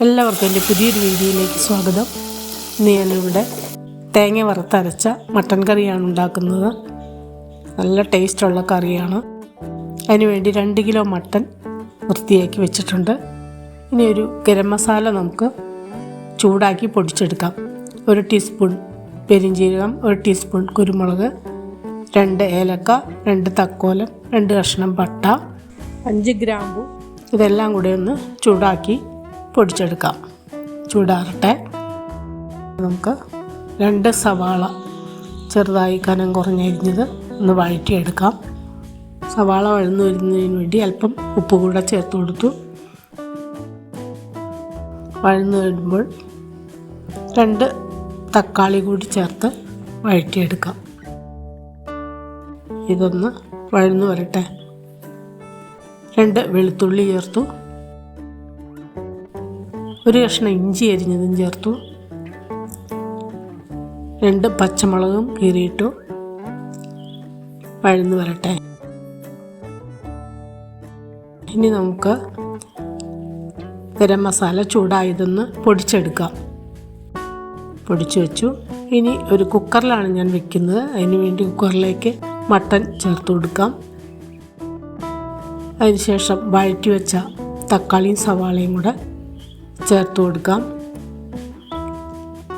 എല്ലാവർക്കും എന്റെ പുതിയൊരു വീഡിയോയിലേക്ക് സ്വാഗതം. ഇന്ന് ഞാനിവിടെ തേങ്ങ വറുത്തരച്ച മട്ടൻ കറിയാണ് ഉണ്ടാക്കുന്നത്. നല്ല ടേസ്റ്റുള്ള കറിയാണ്. അതിനുവേണ്ടി രണ്ട് കിലോ മട്ടൻ വൃത്തിയാക്കി വെച്ചിട്ടുണ്ട്. ഇനി ഒരു ഗരം മസാല നമുക്ക് ചൂടാക്കി പൊടിച്ചെടുക്കാം. ഒരു ടീസ്പൂൺ പെരിഞ്ജീരകം ഒരു ടീസ്പൂൺ കുരുമുളക് രണ്ട് ഏലക്ക രണ്ട് തക്കോലം രണ്ട് കഷ്ണം പട്ട അഞ്ച് ഗ്രാമ്പു ഇതെല്ലാം കൂടെ ഒന്ന് ചൂടാക്കി പൊടിച്ചെടുക്കാം. ചൂടാറട്ടെ. നമുക്ക് രണ്ട് സവാള ചെറുതായി കനം കുറഞ്ഞരിഞ്ഞത് ഒന്ന് വഴറ്റിയെടുക്കാം. സവാള വഴന്നു വരുന്നതിന് വേണ്ടി അല്പം ഉപ്പ് കൂടെ ചേർത്ത് കൊടുത്തു. വഴന്നു വരുമ്പോൾ രണ്ട് തക്കാളി കൂടി ചേർത്ത് വഴറ്റിയെടുക്കാം. ഇതൊന്ന് വഴന്നു വരട്ടെ. രണ്ട് വെളുത്തുള്ളി ചേർത്തു. ഒരു കഷ്ണം ഇഞ്ചി അരിഞ്ഞതും ചേർത്തു. രണ്ട് പച്ചമുളകും കീറിയിട്ടു. വഴന്ന് വരട്ടെ. ഇനി നമുക്ക് ഗരം മസാല ചൂടായതൊന്ന് പൊടിച്ചെടുക്കാം. പൊടിച്ചു വെച്ചു. ഇനി ഒരു കുക്കറിലാണ് ഞാൻ വെക്കുന്നത്. അതിന് വേണ്ടി കുക്കറിലേക്ക് മട്ടൻ ചേർത്ത് കൊടുക്കാം. അതിനുശേഷം വഴറ്റി വെച്ച തക്കാളിയും സവാളയും കൂടെ ചേർത്ത് കൊടുക്കാം.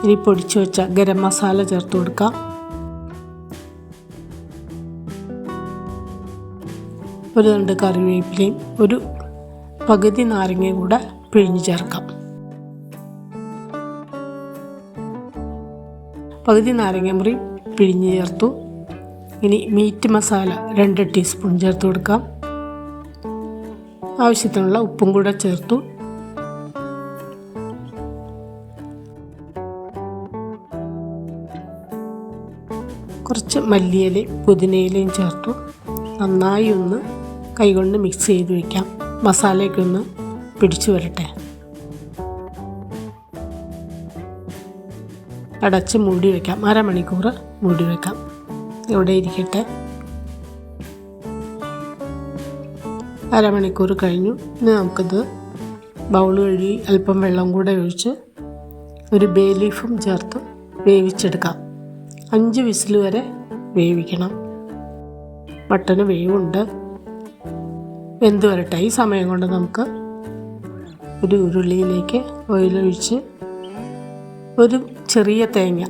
ഇനി പൊടിച്ചു വെച്ച ഗരം മസാല ചേർത്ത് കൊടുക്കാം. ഒരു രണ്ട് കറിവേപ്പിലയും ഒരു പകുതി നാരങ്ങയും കൂടെ പിഴിഞ്ഞ് ചേർക്കാം. പകുതി നാരങ്ങ മുറി പിഴിഞ്ഞ് ചേർത്തു. ഇനി മീറ്റ് മസാല രണ്ട് ടീസ്പൂൺ ചേർത്ത് കൊടുക്കാം. ആവശ്യത്തിനുള്ള ഉപ്പും കൂടെ ചേർത്തു. കുറച്ച് മല്ലിയിലയും പുതിനയിലയും ചേർത്തു. നന്നായി ഒന്ന് കൈകൊണ്ട് മിക്സ് ചെയ്ത് വയ്ക്കാം മസാലയൊക്കെ ഒന്ന് പിടിച്ചു വരട്ടെ. അടച്ച് മൂടി വയ്ക്കാം അരമണിക്കൂർ മൂടി വയ്ക്കാം ഇവിടെ ഇരിക്കട്ടെ. അരമണിക്കൂർ കഴിഞ്ഞു. ഇനി നമുക്കിത് ബൗൾ കഴുകി അല്പം വെള്ളം കൂടെ ഒഴിച്ച് ഒരു ബേ ലീഫും ചേർത്ത് വേവിച്ചെടുക്കാം. അഞ്ച് വിസിൽ വരെ വേവിക്കണം. മട്ടന് വേവുണ്ട്. വെന്ത് വരട്ടെ. ഈ സമയം കൊണ്ട് നമുക്ക് ഒരു ഉരുളിയിലേക്ക് ഓയിലൊഴിച്ച് ഒരു ചെറിയ തേങ്ങ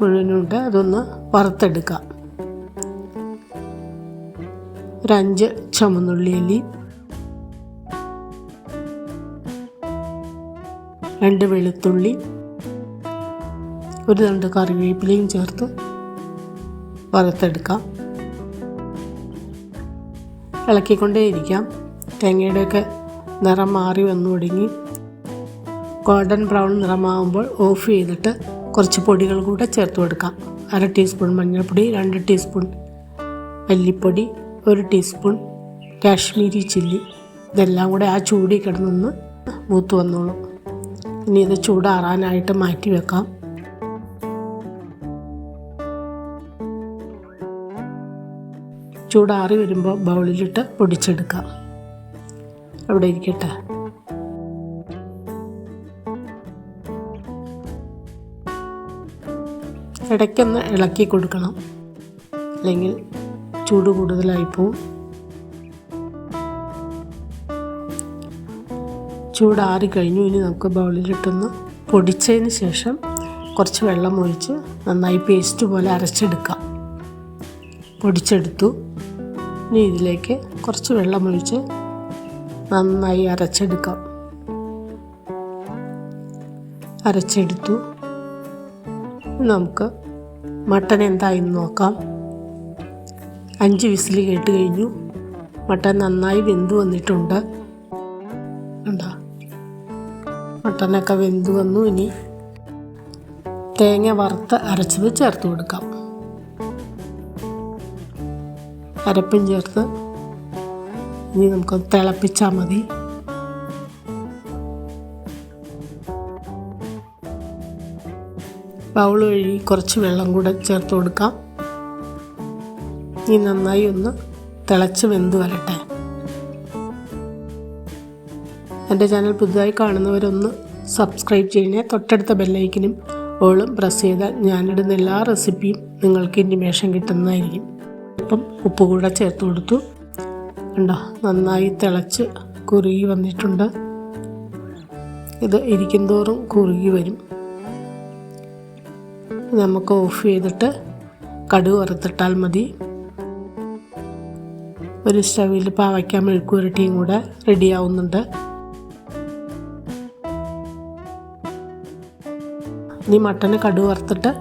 മുഴുവനുണ്ട്. അതൊന്ന് വറുത്തെടുക്കാം. ഒരു അഞ്ച് ചുമന്നുള്ളി അല്ലി രണ്ട് വെളുത്തുള്ളി ഒരു രണ്ട് കറിവേപ്പിലയും ചേർത്ത് വറുത്തെടുക്കാം. ഇളക്കിക്കൊണ്ടേയിരിക്കാം തേങ്ങയുടെയൊക്കെ നിറം മാറി വന്നു തുടങ്ങി ഗോൾഡൻ ബ്രൗൺ നിറമാകുമ്പോൾ ഓഫ് ചെയ്തിട്ട് കുറച്ച് പൊടികൾ കൂടെ ചേർത്ത് കൊടുക്കാം. അര ടീസ്പൂൺ മഞ്ഞൾപ്പൊടി രണ്ട് ടീസ്പൂൺ മല്ലിപ്പൊടി ഒരു ടീസ്പൂൺ കാശ്മീരി ചില്ലി. ഇതെല്ലാം കൂടെ ആ ചൂടി കിടന്നൊന്ന് മൂത്ത് വന്നോളും. ഇനി ഇത് ചൂടാറാനായിട്ട് മാറ്റി വെക്കാം. ചൂടാറി വരുമ്പോൾ ബൗളിലിട്ട് പൊടിച്ചെടുക്കാം. അവിടെ ഇരിക്കട്ടെ. ഇടയ്ക്കൊന്ന് ഇളക്കി കൊടുക്കണം. അല്ലെങ്കിൽ ചൂട് കൂടുതലായി പോവും. ചൂടാറി കഴിഞ്ഞു. ഇനി നമുക്ക് ബൗളിലിട്ടൊന്ന് പൊടിച്ചതിന് ശേഷം കുറച്ച് വെള്ളം ഒഴിച്ച് നന്നായി പേസ്റ്റ് പോലെ അരച്ചെടുക്കാം. പൊടിച്ചെടുത്തു. ഇനി ഇതിലേക്ക് കുറച്ച് വെള്ളമൊഴിച്ച് നന്നായി അരച്ചെടുക്കാം. അരച്ചെടുത്തു. നമുക്ക് മട്ടൻ എന്തായെന്ന് നോക്കാം. അഞ്ച് വിസിൽ കേട്ട് കഴിഞ്ഞു. മട്ടൻ നന്നായി വെന്ത് വന്നിട്ടുണ്ട്. ഉണ്ടോ? മട്ടനൊക്കെ വെന്ത് വന്നു. ഇനി തേങ്ങ വറുത്ത് അരച്ചത് ചേർത്ത് കൊടുക്കാം. അരപ്പും ചേർത്ത് ഇനി നമുക്ക് തിളപ്പിച്ചാൽ മതി. ബൗൾ വഴി കുറച്ച് വെള്ളം കൂടെ ചേർത്ത് കൊടുക്കാം. ഇനി നന്നായി ഒന്ന് തിളച്ച് വെന്ത് വരട്ടെ. എന്റെ ചാനൽ പുതുതായി കാണുന്നവരൊന്ന് സബ്സ്ക്രൈബ് ചെയ്യണേ. തൊട്ടടുത്ത ബെല്ലൈക്കിനും ഓളും പ്രസ് ചെയ്താൽ ഞാനിടുന്ന എല്ലാ റെസിപ്പിയും നിങ്ങൾക്ക് ഇന്റിമേഷൻ കിട്ടുന്നതായിരിക്കും. ഇപ്പം ഉപ്പ് കൂടെ ചേർത്ത് കൊടുത്തു. കണ്ടോ നന്നായി തിളച്ച് കുറുകി വന്നിട്ടുണ്ട്. ഇത് ഇരിക്കും തോറും കുറുകി വരും. നമുക്ക് ഓഫ് ചെയ്തിട്ട് കടുക് വറുത്തിട്ടാൽ മതി. ഒരു സ്റ്റവിൽ പാവയ്ക്ക മെഴുക്കുരട്ടിയും കൂടെ റെഡിയാവുന്നുണ്ട് ഇനി മട്ടന് കടുക് വറുത്തിട്ട്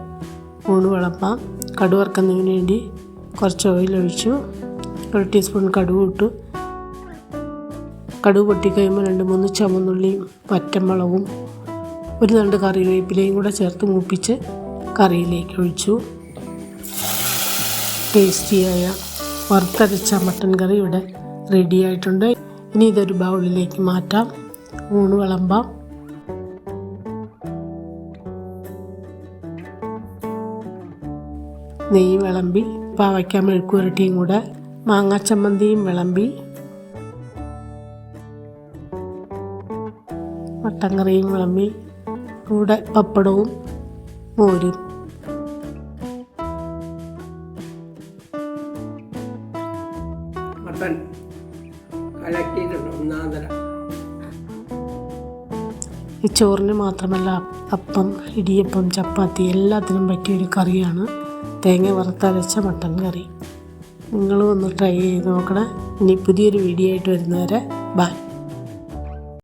ഊണ് വിളമ്പാം. കടുക് വറുക്കുന്നതിന് വേണ്ടി കുറച്ച് ഓയിലൊഴിച്ചു ഒരു ടീസ്പൂൺ കടുവ് ഇട്ടു. കടുവ് പൊട്ടിക്കഴിയുമ്പോൾ രണ്ട് മൂന്ന് ചുമന്നുള്ളിയും പച്ചമുളകും ഒരു രണ്ട് കറിവേപ്പിലയും കൂടെ ചേർത്ത് മൂപ്പിച്ച് കറിയിലേക്ക് ഒഴിച്ചു. ടേസ്റ്റിയായ വറുത്തരച്ച മട്ടൻ കറി ഇവിടെ റെഡി ആയിട്ടുണ്ട്. ഇനി ഇതൊരു ബൗളിലേക്ക് മാറ്റാം. ഊണ് വിളമ്പാം. നെയ്യ് വിളമ്പി പാവയ്ക്ക മെഴുക്കുരട്ടിയും കൂടെ മാങ്ങാ ചമ്മന്തിയും വിളമ്പി മട്ടൻ കറിയും വിളമ്പി കൂടെ പപ്പടവും മോരും. കലക്കിയിട്ടുണ്ട് ഈ ചോറിന് മാത്രമല്ല അപ്പം ഇടിയപ്പം ചപ്പാത്തി എല്ലാത്തിനും പറ്റിയൊരു കറിയാണ്. തേങ്ങ വറുത്തരച്ച മട്ടൻ കറി. നിങ്ങളും ഒന്ന് ട്രൈ ചെയ്ത് നോക്കണേ. ഇനി പുതിയൊരു വീഡിയോ ആയിട്ട് വരുന്നവരെ ബൈ